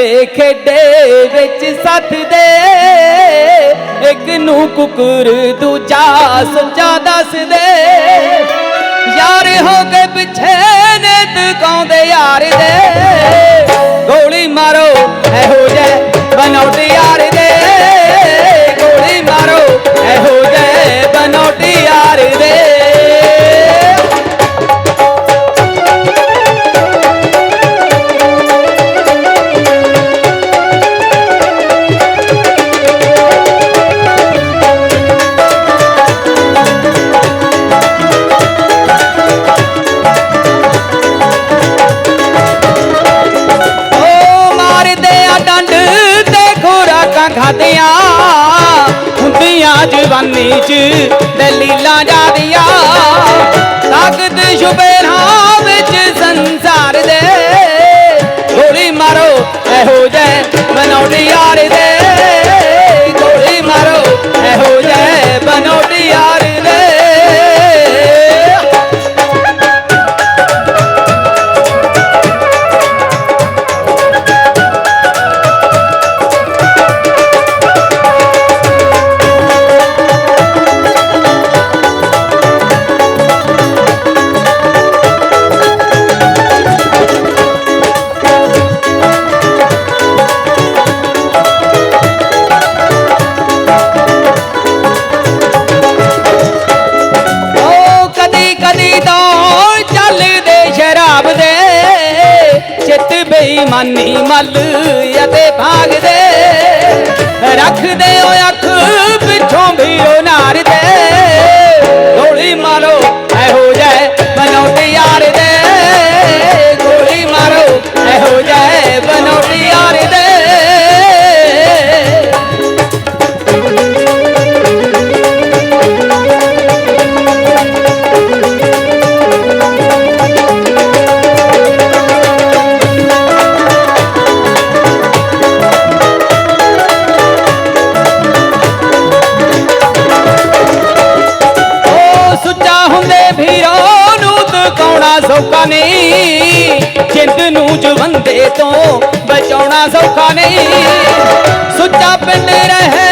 ਇਹ ਖੇਡੇ ਵਿੱਚ ਸੱਤ ਦੇ। ਇੱਕ ਨੂੰ ਕੁਕਰ, ਦੂਜਾ ਸੁੱਚਾ ਦੱਸ ਯਾਰ ਹੋ ਕੇ ਪਿੱਛੇ ਨੇ ਤਕਾਉਂਦੇ ਯਾਰ ਦੇ। ਜਵਾਨੀ ਚ ਦਲੀਲਾਂ ਜਾਦੀਆਂ। ਤਾਕਤ ਸ਼ੁਬੇਰਾਂ ਵਿੱਚ ਸੰਸਾਰ ਦੇ। ਗੋਲੀ ਮਾਰੋ, ਇਹੋ ਜੇ ਬਨੌਟ ਯਾਰ ਦੇ। ਬੇਈਮਾਨੀ ਮੱਲ ਅਤੇ ਭਾਗਦੇ ਰੱਖਦੇ ਓ ਅੱਖ ਪਿੱਛੋਂ ਵੀ ਉਹ ਨਾਰ ਸੌਖਾ ਨਹੀਂ ਜਿੰਦ ਨੂੰ ਜਵੰਦੇ ਤੋਂ ਬਚਾਉਣਾ ਸੌਖਾ ਨਹੀਂ। ਸੁੱਚਾ ਪਿੰਡ ਰਹੇ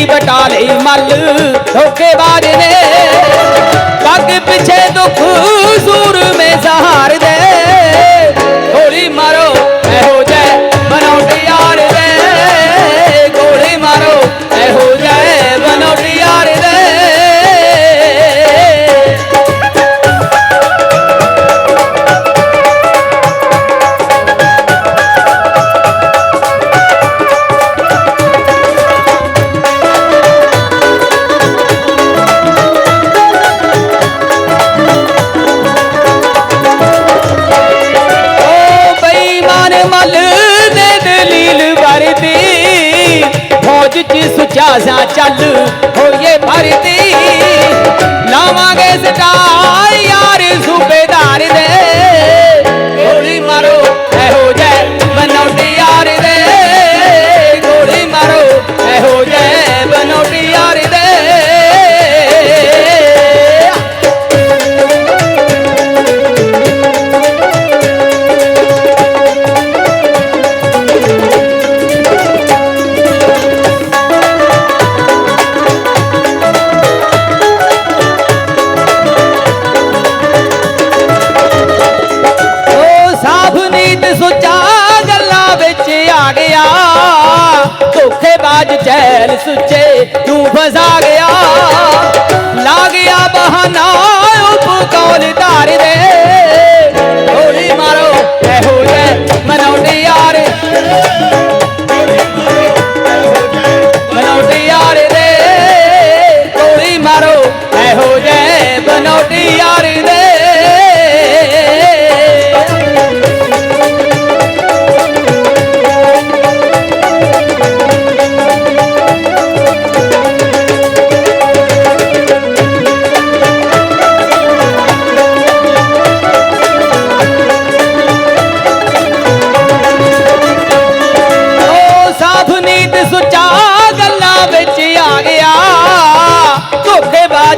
ਪਗੜੀ ਬਟਾ ਮੱਲ ਧੋਖੇਬਾਜ਼ ਨੇ। ਪੱਗ ਪਿੱਛੇ ਦੁੱਖ ਸੂਰ ਮੇ ਸਹਾਰ ਬੇਈਮਾਨ ਮਲ ਦਲੀਲ ਵਰਦੀ। ਫੌਜ ਚ ਸੁਚਾ ਚੱਲ ਹੋਏ ਭਰਦੀ ਲਾਵਾਂਗੇ ਸਟਾਰ ਯਾਰ ਸੂਬੇ ਸੁੱਚੇ ਤੂੰ ਫਸਾ ਗਿਆ। ਲਾ ਗਿਆ ਬਹਾਨਾ ਉਪਕੌਲ ਧਾਰ ਦੇ।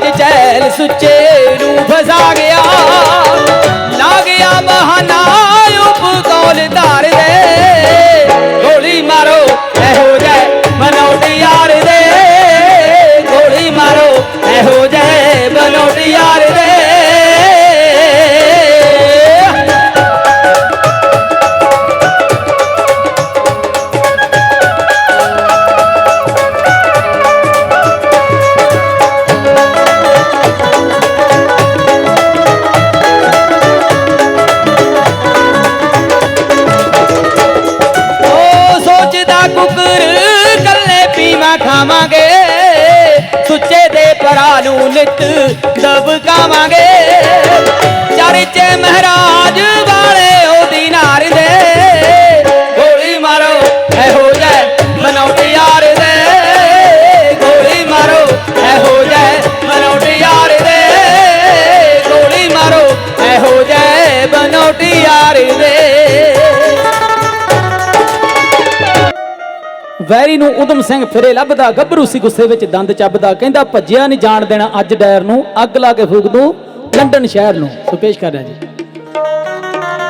ਮਹਾਰਾਜ ਚੈਲ ਸੁੱਚੇ ਨੂੰ ਫਸਾ ਗਿਆ। ਸੁੱਚੇ ਦੇ ਭਰਾ ਨੂੰ ਨਿਤ ਦਬਕਾਵਾਂਗੇ ਵੈਰੀ ਨੂੰ ਉਦਮ ਸਿੰਘ ਫਿਰੇ ਲੱਭਦਾ, ਗੱਭਰੂ ਸੀ ਗੁੱਸੇ ਵਿੱਚ ਦੰਦ ਚੱਬਦਾ, ਕਹਿੰਦਾ, ਭੱਜਿਆ ਨਹੀਂ ਜਾਣ ਦੇਣਾ ਅੱਜ ਡੈਰ ਨੂੰ, ਅੱਗ ਲਾ ਕੇ ਫੂਕ ਦੂੰ ਲੰਡਨ ਸ਼ਹਿਰ ਨੂੰ। ਸੋ ਪੇਸ਼ ਕਰ ਰਿਹਾ ਜੀ।